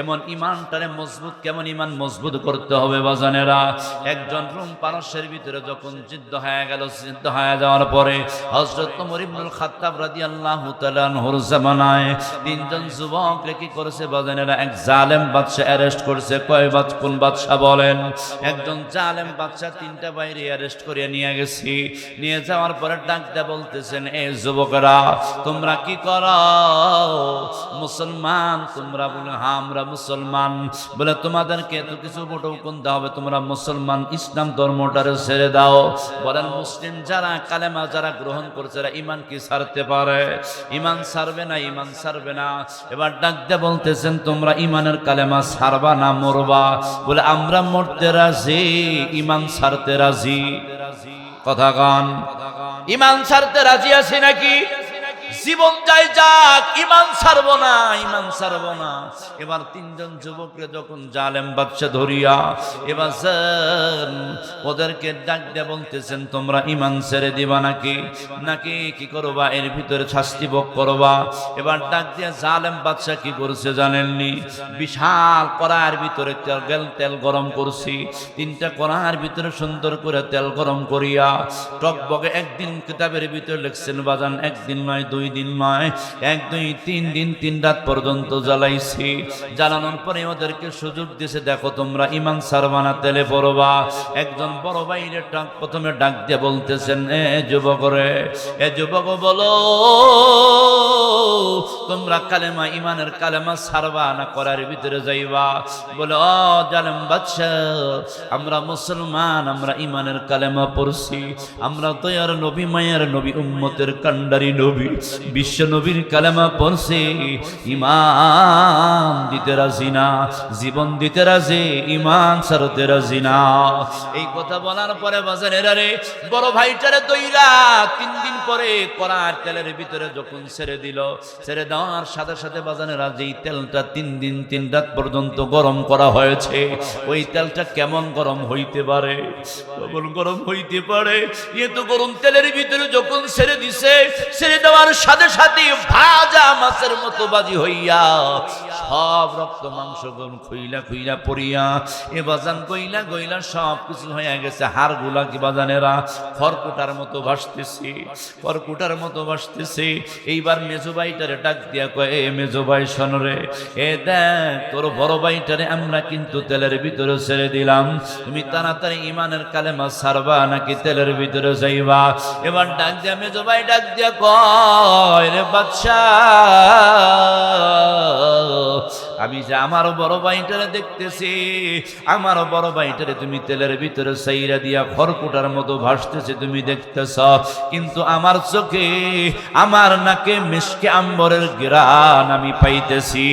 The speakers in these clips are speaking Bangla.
এমন ইমানটারে মজবুত, কেমন ইমান মজবুত করতে হবে বাজানেরা। একজন রুম পারস্যের ভিতরে যখন যুদ্ধ হয়ে গেল যুদ্ধ হয়ে যাওয়ার পরে হজরত ওমর ইবনুল খাত্তাব রাদিয়াল্লাহু তাআলা আনহুর জামানায় তিনজন যুবক কি করেছে বাজানেরা, এক জালেম বাদশা অ্যারেস্ট করেছে। কয় বাদ, কোন বাদশা বলেন? একজন জালেম বাদশা তিনটা বাইরে অ্যারেস্ট করে নিয়ে গেছি। নিয়ে যাওয়ার পরে ডাকতে বলতেছেন, এ যুবকরা, তোমরা কি করো? মুসলমান, তোমরা বলে হ্যাঁ আমরা মুসলমান। বলে, তোমাদেরকে এত কিছু বটো কোনতে হবে? তোমরা মুসলমান, ইসলাম ধর্মটারে ছেড়ে দাও। বলেন, মুসলিম যারা, কালেমা যারা গ্রহণ করছে ইমান কি ছাড়তে পারে? ইমান ছাড়বে না ইমান ছাড়বে না। এবার ডাকতে বলতেছেন, তোমরা ইমানের কালেমা ছাড়বা না, মরবা। বলে, আমরা মরতে রাজি ইমান ছাড়তে রাজি। কথা গান ইমান ছাড়তে রাজি আছি নাকি? জীবন যাই যাক ইমান ছাড়বো না ইমান ছাড়বো না। এবার তিনজন যুবককে যখন জালেম বাচ্চা ধরিয়া এবার যান, ওদেরকে ডাক দিয়ে বলতেছেন তোমরা ইমান ছেড়ে দিবা নাকি? নাকি কি করবা? এর ভিতরে শাস্তি ভোগ করবা? এবার ডাক দিয়ে জালেম বাচ্চা কি করছে জানেননি? বিশাল কড়ার ভিতরে তেল তেল গরম করছি। তিনটা কড়ার ভিতরে সুন্দর করে তেল গরম করিয়া টকবগে একদিন কিতাবের ভিতরে লিখছেন বাজান একদিন নয় দুই দিন নয়, এক, দুই, তিন দিন, তিন রাত পর্যন্ত জ্বালাইছি। জ্বালানোর পরে ওদেরকে সুযোগ দিছে, দেখো তোমরা ইমান সারবানা তেলে পড়বা। একজন বড় বাইরে ডাক, প্রথমে ডাক দিয়ে বলতেছেন, এ যুবক রে, এ যুবক বলো। তোমরা কালেমা ইমানের কালেমা সারবা না করার ভিতরে যাইবা। বলে, ও জালেম আমরা মুসলমান, আমরা ইমানের কালেমা পড়ছি। আমরা দয়ার নবী মায়ের নবী, উম্মতের কান্ডারি নবী। বিশ্ব নবীর কালেমা পড়ছি। ইমান দিতে রাজি না, জীবন দিতে রাজি ইমান সারতে রাজি না। এই কথা বলার পরে বাজারের আরে, বড় ভাইটারে দইরা তিন দিন পরে করার তেলের ভিতরে যখন ছেড়ে দিল ছেড়ে দেওয়ার সাথে সাথে বাজানেরা যেই তেলটা তিন দিন, তিন রাত পর্যন্ত গরম করা হয়েছে। ওই তেলটা কেমন গরম হইতে পারে? কেমন গরম হইতে পারে? এ তো গরম তেলের ভিতরে যখন ছেড়ে দিছে, ছেড়ে দেওয়ার সাথে সাথে ভাজা মাছের মতো বাজি হইয়া সব রক্ত, মাংস খুইলা খুইলা পড়িয়া, এ বাজান গইলা গইলা সব কিছু হয়ে গেছে। হাড়গুলা কি বাজানেরা খড়কুটার মতো ভাসতেছে, খড়কুটার মতো ভাসতেছে। এইবার মেজো ভাইটারে ডাক দিয়া কয়, এ মেজো ভাই সনরে এ দেখ, তোর বড় ভাইটারে আমরা কিন্তু তেলের ভিতরে ছেড়ে দিলাম। তুমি তাড়াতাড়ি ইমানের কালেমা সারবা নাকি তেলের ভিতরে যাইবা? এবার ডাক দিয়া, মেজো ভাই, ডাক দিয়া কয়, রে বাচ্চা আমি যে আমারও বড় ভাইটারে দেখতেছি, আমারও বড় ভাইটারে তুমি তেলের ভিতরে সাইরা দিয়া খড়কুটার মতো ভাসতেছে তুমি দেখতেছ। কিন্তু আমার চোখে, আমার নাকে মিসকে আম্বরের গ্রান আমি পাইতেছি।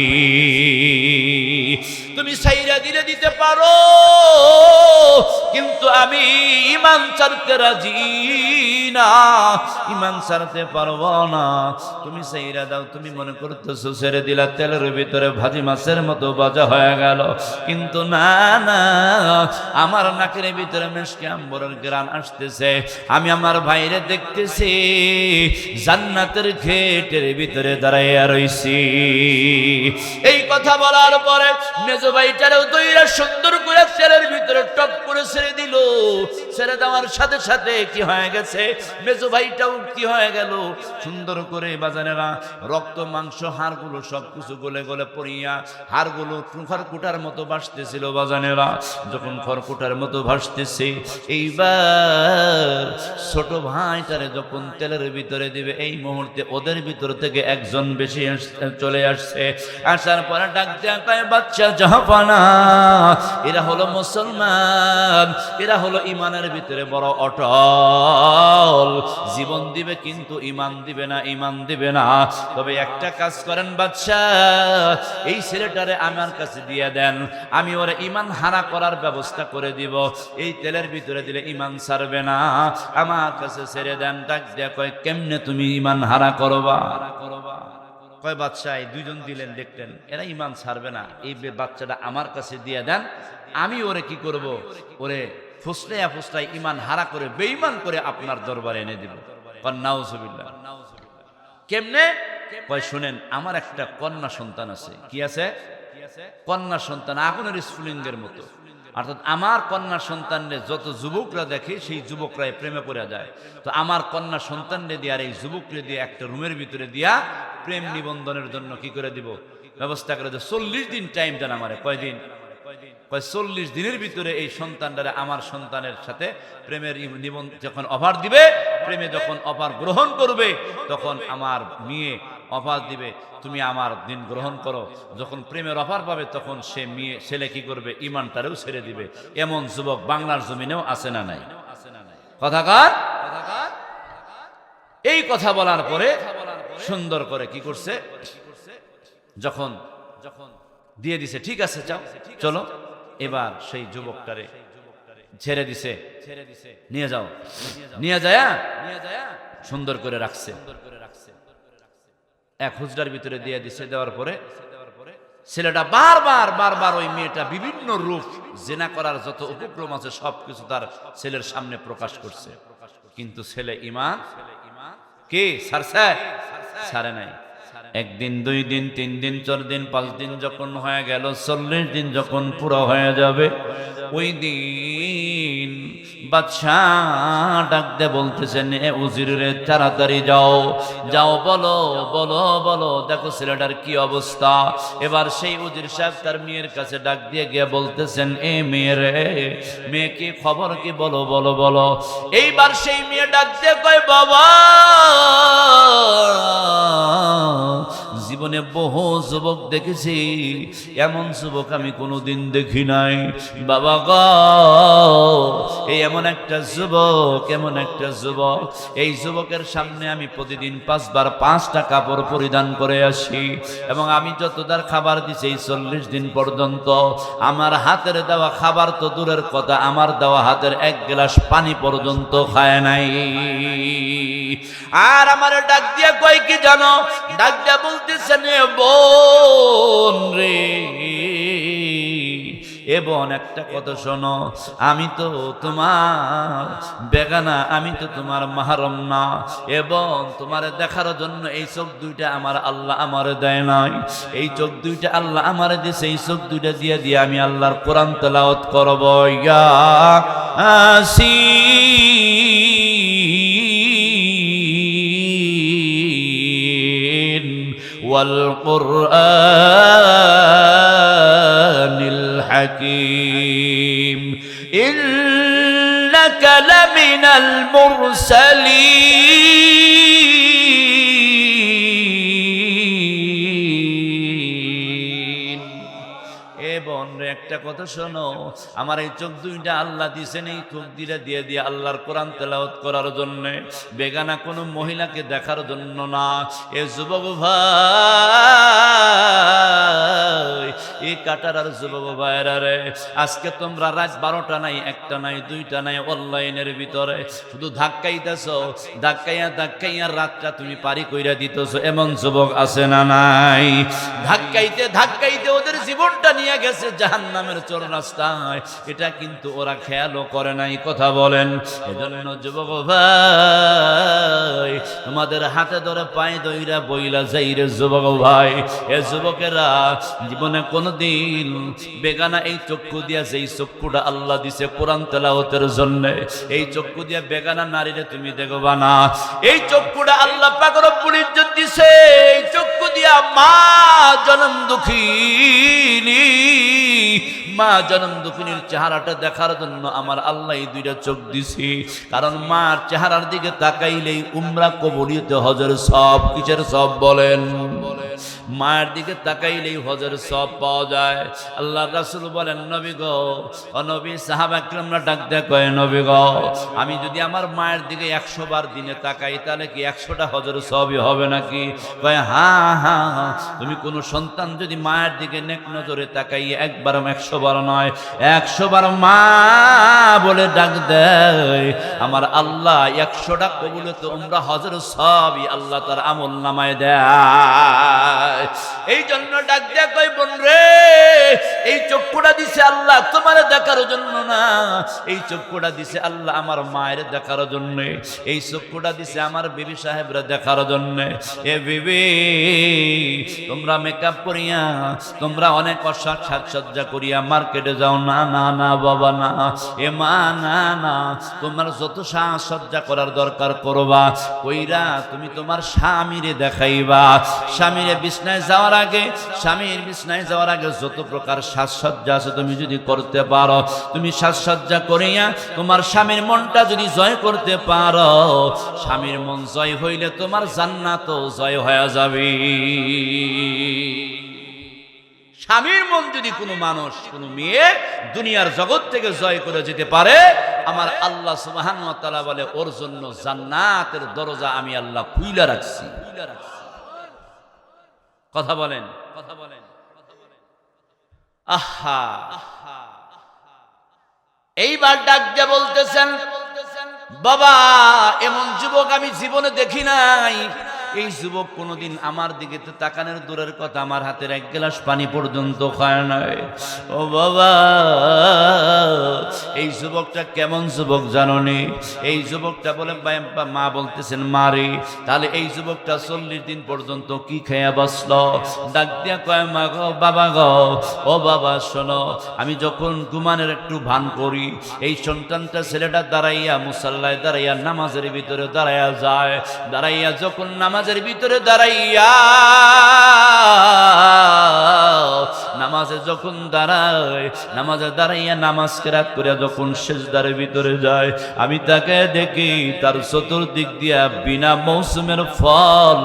তুমি সাইরা দিলে দিতে পারো, কিন্তু আমি ইমান ছাড়তে রাজি না, ইমান ছাড়তে পারব না। তুমি সাইরা দাও, তুমি মনে করতেছো ছেড়ে দিলা তেলের ভিতরে ভাজি মাছের মতো বাজা হয়ে গেল। কিন্তু না না, আমার নাকের ভিতরে মেশকে আম্বরের গ্রান আসতেছে। আমি আমার ভাইরে দেখতেছি, জান্নাতের খেটের ভিতরে দাঁড়াইয়া রইছি। এই কথা বলার পরে মেজো ভাইটারেও তৈরা সুন্দর করে ছেলের ভিতরে টপ করে ছেড়ে দিল। ছেড়ে দেওয়ার সাথে সাথে কি হয়ে গেছে? মেজো ভাইটাও কি হয়ে গেল? সুন্দর করে বাজানেরা রক্ত, মাংস, হাড়গুলো সব কিছু গলে গলে পড়িয়া হাড়গুলো খড়কুটার মতো ভাসতেছিল বাজানেরা। যখন খড়কুটার মতো ভাসতেছে, এইবার ছোট ভাইটারে যখন তেলের ভিতরে দিবে, এই মুহূর্তে ওদের ভিতর থেকে একজন বেশি চলে আসছে। আসার পরে ডাক দেয়া কয় বাচ্চা জাহাপানা, এরা হলো মুসলমান, এরা হলো ইমানের ভিতরে বড় অটল। জীবন দিবে কিন্তু ইমান দিবে না ইমান দিবে না। তবে একটা কাজ করেন বাচ্চা এই ছেলেটারে আমার কাছে দিয়ে দেন। আমি ওরা ইমান হারা করার ব্যবস্থা করে দিব। এই তেলের ভিতরে দিলে ইমান ছাড়বে না। আমার কাছে ছেড়ে দেন, ডাক দেয়া কয়, কেমনে তুমি ইমান হারা করবা হারা করবা? কয় বাচ্চা এই দুইজন দিলেন, দেখলেন, এরা ইমান ছাড়বে না, এই বাচ্চাটা আমার কাছে দিয়ে দেন, আমি ওরে কি করব? ওরে ফুসলাইয়া ফুসলাই ইমান হারা করে বেইমান করে আপনার দরবারে এনে দিব। নাউজুবিল্লাহ। কেমনে? কয়, শুনেন, আমার একটা কন্যা সন্তান আছে, কি আছে? কন্যা সন্তান, আগুনের স্ফুলিঙ্গের মতো। অর্থাৎ আমার কন্যা সন্তানরে যত যুবকরা দেখে, সেই যুবকরা প্রেমে পড়ে যায়। তো আমার কন্যা সন্তানরে দিয়ে আর এই যুবকরে দিয়ে একটা রুমের ভিতরে দিয়া প্রেম নিবন্ধনের জন্য কি করে দিব? ব্যবস্থা করে যে চল্লিশ দিন টাইম দেন আমারে। কয়দিন কয় চল্লিশ দিনের ভিতরে এই সন্তানটারে আমার সন্তানের সাথে প্রেমের নিবন্ধ যখন অফার দিবে, প্রেমে যখন অফার গ্রহণ করবে, তখন আমার মেয়ে অফার দিবে, তুমি আমার দিন গ্রহণ করো। যখন প্রেমের অফার পাবে, তখন সে মেয়ে, ছেলে কি করবে? ইমানটারেও ছেড়ে দিবে। এমন যুবক বাংলার জমিনেও আছে না নাই? কথাকার এই কথা বলার পরে সুন্দর করে কি করছে? যখন যখন দিয়ে দিছে, ঠিক আছে, যাও, চলো। এবার সেই যুবকটারে ছেড়ে দিছে। ছেড়ে দিছে নিয়ে যাও। নিয়ে যায় নিয়ে যায় সুন্দর করে রাখছে। এক হুজরার ভিতরে দিয়ে দিছে, দেওয়ার পরে ছেলেটা বারবার বারবার ওই মেয়েটা বিভিন্ন রূপ, জেনা করার যত উপক্রম আছে, সবকিছু তার ছেলের সামনে প্রকাশ করছে। কিন্তু ছেলে ইমান? কে? সারছে সারে নাই। একদিন, দুই দিন, তিন দিন, চার দিন, পাঁচ দিন যখন হয়ে গেল, চল্লিশ দিন যখন পুরো হয়ে যাবে, ওই দিন বাদশাহ ডাক দে বলতেছেন, এ উজির তাড়াতাড়ি যাও। যাও, বলো বলো বলো। দেখো ছেলেটার কি অবস্থা। এবার সেই উজির সাহেব তার মেয়ের কাছে ডাক দিয়ে গিয়ে বলতেছেন, এ মেয়ে রে, মেয়ে কি খবর কি? বলো বলো বলো। এইবার সেই মেয়ে ডাক দিয়ে কয়, বাবা! জীবনে বহু যুবক দেখেছি। এমন যুবক আমি কোনোদিন দেখি নাই। বাবা গ, এই এমন একটা যুবক, এমন একটা যুবক। এই যুবকের সামনে আমি প্রতিদিন পাঁচবার পাঁচটা কাপড় পরিধান করে আসি। এবং আমি যতদার খাবার দিছি এই চল্লিশ দিন পর্যন্ত, আমার হাতের দেওয়া খাবার তো দূরের কথা, আমার দেওয়া হাতের এক গ্লাস পানি পর্যন্ত খায় নাই। আর আমার ডাক দিয়া কয় কি জানো? ডাক দিয়া বলতেছেন এবং একটা কথা শোনো, আমি তো তোমার বেগানা, আমি তো তোমার মাহারম না। এবং তোমার দেখার জন্য এই চোখ দুইটা আমার আল্লাহ আমার দেয় নাই। এই চোখ দুইটা আল্লাহ আমার দিয়েছে এই চোখ দুইটা দিয়ে দিয়ে আমি আল্লাহর কোরআন তেলাওয়াত করব। ইয়া আসিন والقرآن الحكيم. إنك لمن المرسلين. একটা কথা শোনো, আমার এই চোখ দুইটা আল্লাহ দিছেন, এই চোখ দুইটা দিয়ে দিয়ে আল্লাহর কোরআন তেলাওয়াত করার জন্য। বেগানা কোনো মহিলাকে দেখার জন্য না। এ যুবক ভাই এই কাটার আর যুবক ভাইরা রে, আজকে তোমরা রাত বারোটা নাই, একটা নাই, দুইটা নাই অনলাইনের ভিতরে। শুধু ধাক্কাইতেছ, ধাক্কাইয়া ধাক্কাইয়া রাতটা তুমি পারি কইরা দিতেছ। এমন যুবক আছে না নাই? ধাক্কাইতে জীবনটা নিয়ে গেছে জাহান নামের চোর রাস্তায়। এটা কিন্তু ওরা খেয়ালও করে নাই, কথা বলেন। এজন্য যুবক ভাই, তোমাদের হাতে ধরে পায়ে দইরা বইলা যাই রে যুবক ভাই। এ যুবকেরা, জীবনে কোনোদিন বেগানা এই চক্ষু দিয়া যেই চক্ষুটা আল্লাহ দিছে কোরআন তেলাওতের জন্য, এই চক্ষু দিয়া বেগানা নারীরে তুমি দেখবা না। এই চক্ষুটা আল্লাহ রব্বুল ইজ্জত দিছে, এই চক্ষু দিয়া মা জনম দুঃখিনী মা জনম দুঃখিনীর চেহারাটা দেখার জন্য আমার আল্লাহ দুইটা চোখ দিছি। কারণ মার চেহারার দিকে তাকাইলেই উমরা কবরিতে হজর সব কিসের সব বলেন। মায়ের দিকে তাকাইলেই হজর সব পাওয়া যায়। আল্লাহ রাসুল বলেন, নবী গো অনবী সাহাবাকরামরা ডাক কয়, নবী গো, আমি যদি আমার মায়ের দিকে একশো বার দিনে তাকাই, তাহলে কি একশোটা হজর সবই হবে নাকি? কয় হ্যাঁ হ্যাঁ হ্যাঁ। তুমি কোনো সন্তান যদি মায়ের দিকে নেক নজরে তাকাই একবার একশো বার নয়, একশো বার মা বলে ডাক দেয়। আমার আল্লাহ একশোটা কবুলে তো আমরা হজর সবই আল্লাহ তার আমল নামায় দেয়। এই জন্য ডাক দেয়া কই বোন রে এই চক্ষুটা দিছে আল্লাহ, তোমার দেখার জন্য না। এই চক্ষুটা দিছে আল্লাহ আমার মায়ের দেখার জন্য। এই চক্ষুটা দিছে আমার বিবি সাহেবরা দেখার জন্য। এ বিবি, তোমরা মেকআপ করিয়া, তোমরা অনেক অসাক সাজসজ্জা করিয়া মার্কেটে যাও। না না না, বাবা, না। এ মা, না না, তোমার যত সাজসজ্জা করার দরকার করবা, কইরা তুমি তোমার স্বামীরে দেখাইবা। স্বামীরে বিছনায় যাওয়ার আগে, স্বামীর বিছনায় যাওয়ার আগে যত প্রকার সাজসজ্জা আছে তুমি যদি করতে পারো, তুমি সাজসজ্জা করিয়া তোমার স্বামীর মনটা যদি জয় করতে পারো, স্বামীর মন জয় হইলে তোমার জান্নাত জয় হয়ে যাবে। স্বামীর মন যদি কোনো মানুষ, কোনো মেয়ে দুনিয়ার জগৎ থেকে জয় করে যেতে পারে, আমার আল্লাহ সুবহান বলে, ওর জন্য জান্নাতের দরজা আমি আল্লাহ খুইলা রাখছি। কথা বলেন। কথা বলেন। আহা। এইবার ডাক দিয়ে বলতেছেন, বাবা, এমন যুবক আমি জীবনে দেখি নাই। এই যুবক কোনোদিন আমার দিকে তো তাকানোর দূরের কথা, আমার হাতের এক গ্লাস পানি পর্যন্ত খায় নাই। ও বাবা, এই যুবকটা কেমন যুবক জাননি? এই যুবকটা বলে মা বলতেছেন মারে তাহলে এই যুবকটা চল্লিশ দিন পর্যন্ত কি খেয়া বসল ডাক দিয়া কয়, মা গো, বাবা গো, ও বাবা, শোনো, আমি যখন ঘুমানের একটু ভান করি, এই সন্তানটা ছেলেটা দাঁড়াইয়া, মুসাল্লায় দাঁড়াইয়া, নামাজের ভিতরে দাঁড়াইয়া যায়, দাঁড়াইয়া যখন নামাজের ভিতরে দাঁড়াইয়া, নামাজে যখন দাঁড়ায়, নামাজে দাঁড়াইয়া নামাজ কেরাত করে যখন শেষদারের ভিতরে যায়, আমি তাকে দেখি তার চতুর্দিক দিয়া বিনা মৌসুমের ফল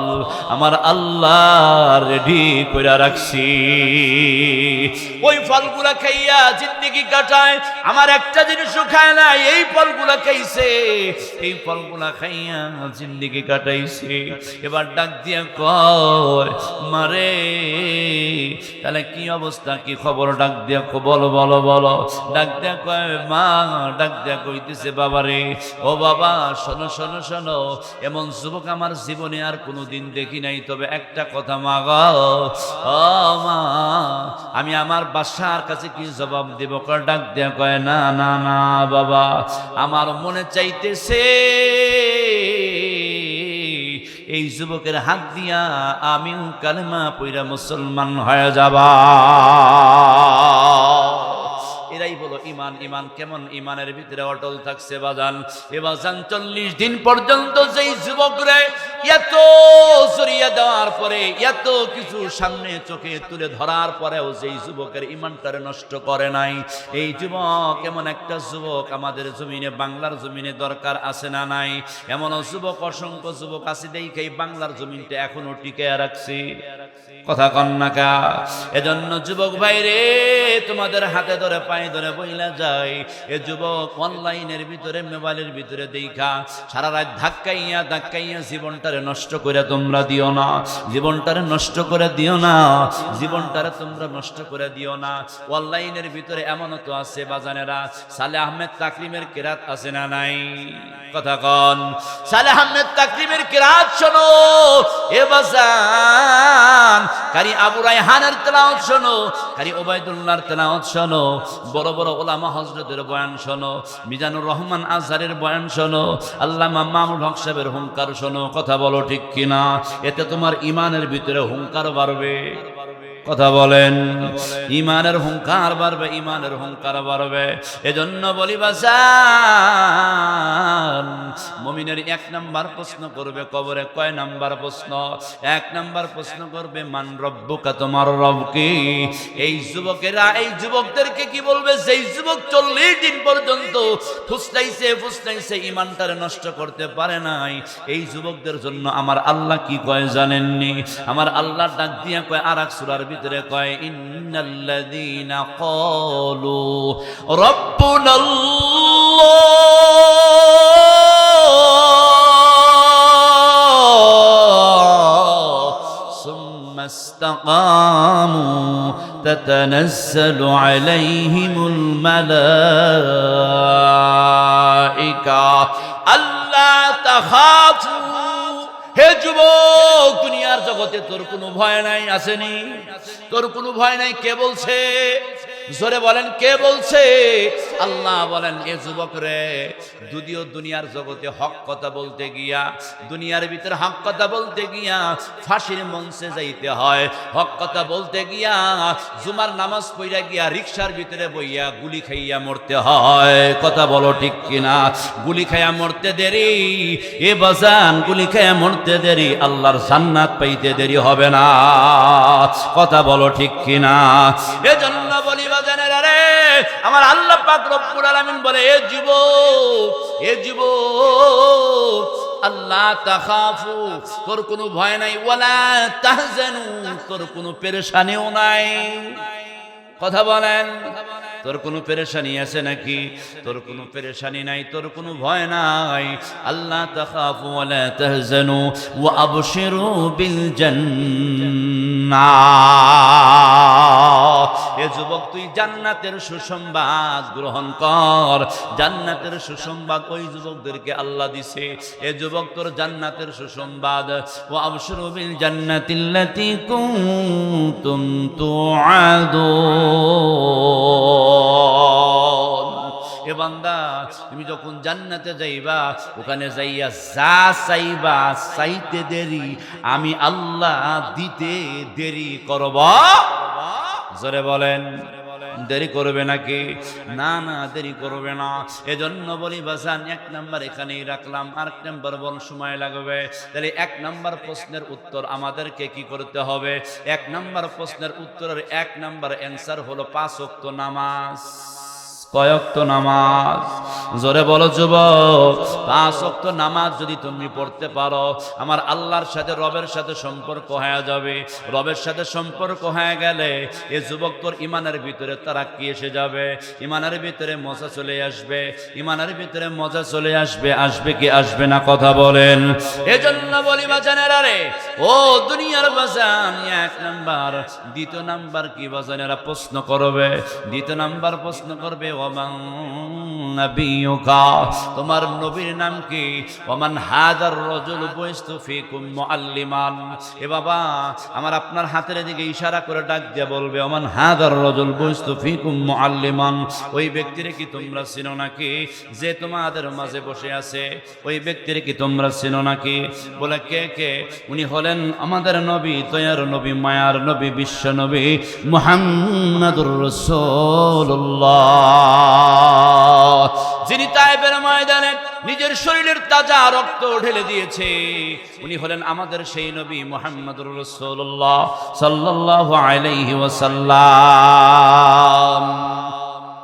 আমার আল্লাহ রেডি করে রাখছি। ওই ফলগুলা খাইয়া জিন্দিগি কাটায়, আমার একটা জিনিসও খায় না, এই ফলগুলা খাইছে। এই ফলগুলা খাইয়া জিন্দিগি কাটাইছে। এবার ডাক দিয়া কয়, মারে, তাহলে কি অবস্থা? কি খবর? ডাক দিয়া বলো বলো বলো। ডাক দিয়া কয়, মা, ডাক দিয়া কইতেছে বাবা রে ও বাবা, শোনো শোনো শোনো, এমন যুবক আমার জীবনে আর কোনোদিন দেখি নাই। তবে একটা কথা, মা গো, ও মা, আমি আমার বাসার কাছে কি জবাব দেব? ডাক দিয়া কয়, না না না, বাবা, আমার মনে চাইতেছে এই যুবকের হাত দিয়া আমিও কালেমা পইরা মুসলমান হয়ে যাবা। এরাই বলো ইমান ইমান কেমন? ইমানের ভিতরে অটল থাকছে বাজান। এবার চল্লিশ দিন পর্যন্ত যেই যুবকরে এত সরিয়ে দেওয়ার পরে, এত কিছু সামনে চোখে তুলে ধরার পরেও যুবকের ইমানটারে নষ্ট করে নাই। এই যুবক এমন একটা যুবক আমাদের জমিনে, বাংলার জমিনে দরকার আছে না নাই? এমন যুবক, অসংখ্য যুবক আছে বাংলার জমিনটা এখনও টিকে রাখছি। কথা কন্যাকা এজন্য যুবক ভাই রে তোমাদের হাতে ধরে, পায়ে ধরে বইলা যায় এ যুবক অনলাইনের ভিতরে মোবাইলের ভিতরে দেখা, সারা রাত ধাক্কাইয়া ধাক্কাইয়া জীবনটারে নষ্ট করে তোমরা দিও না। জীবনটারে নষ্ট করে দিও না। জীবনটারে তোমরা নষ্ট করে দিও না। অনলাইনের ভিতরে এমনও তো আছে বাজানেরা সালে আহমেদ তাকরিমের কেরাত আছে না নাই? কথা কন সালে আহমেদ তাকরিমের কেরাত শোনো। এ বাজান, কারি আবু রায়হানের তেলাওয়াত শোনো, কারি ওবায়দুল্লাহর তেলাওয়াত শোনো, বড় বড় ওলামা হজরতের বয়ান শোনো, মিজানুর রহমান আজহারের বয়ান শোনো, আল্লামা মামুল হক সাহেবের হুঙ্কার শোনো, কথা বলো ঠিক কিনা? এতে তোমার ইমানের ভিতরে হুঙ্কার বাড়বে। কথা বলেন। ইমানের হুঙ্কার বাড়বে, ইমানের হুঙ্কার বাড়বে। এজন্য বলি বাসান মমিনের এক নাম্বার প্রশ্ন করবে কবরে। কয় নাম্বার প্রশ্ন? এক নাম্বার প্রশ্ন করবে, মান রব্বুকা, তোমার রব কি? এই যুবকেরা, এই যুবকদেরকে কি বলবে? সেই যুবক চল্লিশ দিন পর্যন্ত ফুসলাইছে ফুসলাইছে, ইমানটারে নষ্ট করতে পারে নাই, এই যুবকদের জন্য আমার আল্লাহ কি কয় জানেননি? আমার আল্লাহ ডাক দিয়া কয় আর এক সুরার ভিতরে কয় ইন্নাল্লাযীনা ক্বালু রাব্বুনাল্লাহ ثم استقاموا تتنزل عليهم الملائكة ألا تخافوا হে যুবক, দুনিয়ার জগতে তোর কোনো ভয় নাই, আসেনি। তোর কোনো ভয় নাই, কে বলছে? জোরে বলেন, কে বলছে? আল্লাহ বলেন, এ যুবক রে, যদিও দুনিয়ার জগতে হক কথা বলতে গিয়া, দুনিয়ার ভিতরে হক কথা বলতে গিয়া ফাঁসির মঞ্চে যাইতে হয়, হক কথা বলতে গিয়া জুমার নামাজ পড়া গিয়া রিক্সার ভিতরে বইয়া গুলি খাইয়া মরতে হয়। কথা বলো ঠিক কিনা? গুলি খাইয়া মরতে দেরি? এ বাজান, গুলি খাইয়া মরতে দেরি, আল্লাহর জান্নাত পাইতে দেরি হবে না। কথা বলো ঠিক কিনা? এজন্য আমার আল্লাহ পাক রব্বুল আলামিন বলে, এ যুবক এ যুবক, আল্লাহ তাখাফু, তোর কোনো ভয় নাই, ওয়ালা তাহজানু, তোর কোনো পেরেশানিও নাই। কথা বলেন, তোর কোনো পেরেশানি আছে নাকি? তোর কোনো পেরেশানি নাই, তোর কোনো ভয় নাই। আল্লাহ তাখাফু, ওয়ালা তাহজানু, ওয়া আবশিরু বিল জান্নাহ। এ যুবক, তুই জান্নাতের সুসংবাদ গ্রহণ কর। জান্নাতের সুসংবাদ ওই যুবকদেরকে আল্লাহ দিছে। এ যুবক, তোর জান্নাতের সুসংবাদ। ও আবসরু বিল জান্নাতিল্লাতি কুনতুম তুআদুন। এ বান্দা, তুমি যখন জান্নাতে যাইবা, ওখানে যাইয়া যা চাইবা চাইতে দেরি, আমি আল্লাহ দিতে দেরি করব। জোরে বলেন, দেরি করবে নাকি? না না, দেরি করবে না। এজন্য বলি, বাসান, এক নাম্বার এখানেই রাখলাম। আর এক নাম্বার বল, সময় লাগবে। তাহলে এক নাম্বার প্রশ্নের উত্তর আমাদেরকে কি করতে হবে? এক নাম্বার প্রশ্নের উত্তরের এক নাম্বার অ্যান্সার হলো পাঁচ অক্ত নামাজ। কয়ক্ত নামাজ। জোরে বলো, যুবক, পাঁচ অক্ত নামাজ যদি তুমি পড়তে পারো, আমার আল্লাহর সাথে, রবের সাথে সম্পর্ক হয়ে যাবে। রবের সাথে সম্পর্ক হয়ে গেলে এ যুবক তোর ইমানের ভিতরে তারা কি এসে যাবে। ইমানের ভিতরে মজা চলে আসবে। ইমানের ভিতরে মজা চলে আসবে। আসবে কি আসবে না কথা বলেন। এজন্য বলি বাজানের আরে ও দুনিয়ার বাজান, এক নাম্বার। দ্বিতীয় নাম্বার কি বাজানেরা প্রশ্ন করবে। দ্বিতীয় নাম্বার প্রশ্ন করবে ওমান নাবিয়ুকা, তোমার নবীর নাম কি? ওমান হাজার রজুল বয়স্তু ফিকুম মুআল্লিমান। এ বাবা, আমার আপনার হাতের দিকে ইশারা করে ডাক দিয়ে বলবে ওমান হাজার রজুল বয়স্তু ফিকুম মুআল্লিমান। ওই ব্যক্তির কি তোমরা চিনো নাকি? যে তোমাদের মাঝে বসে আছে, ওই ব্যক্তির কি তোমরা চিনো নাকি? বলে, কে কে? উনি হলেন আমাদের নবী, তয়ার নবী, মায়ার নবী, বিশ্ব নবী মুহাম্মাদুর রাসূলুল্লাহ। যিনি তাইবের ময়দানে নিজের শরীরের তাজা রক্ত ঢেলে দিয়েছে, উনি হলেন আমাদের সেই নবী মোহাম্মদ রসোল্লাহ সাল্লাহ আলাইহি ওয়াসাল্লাম।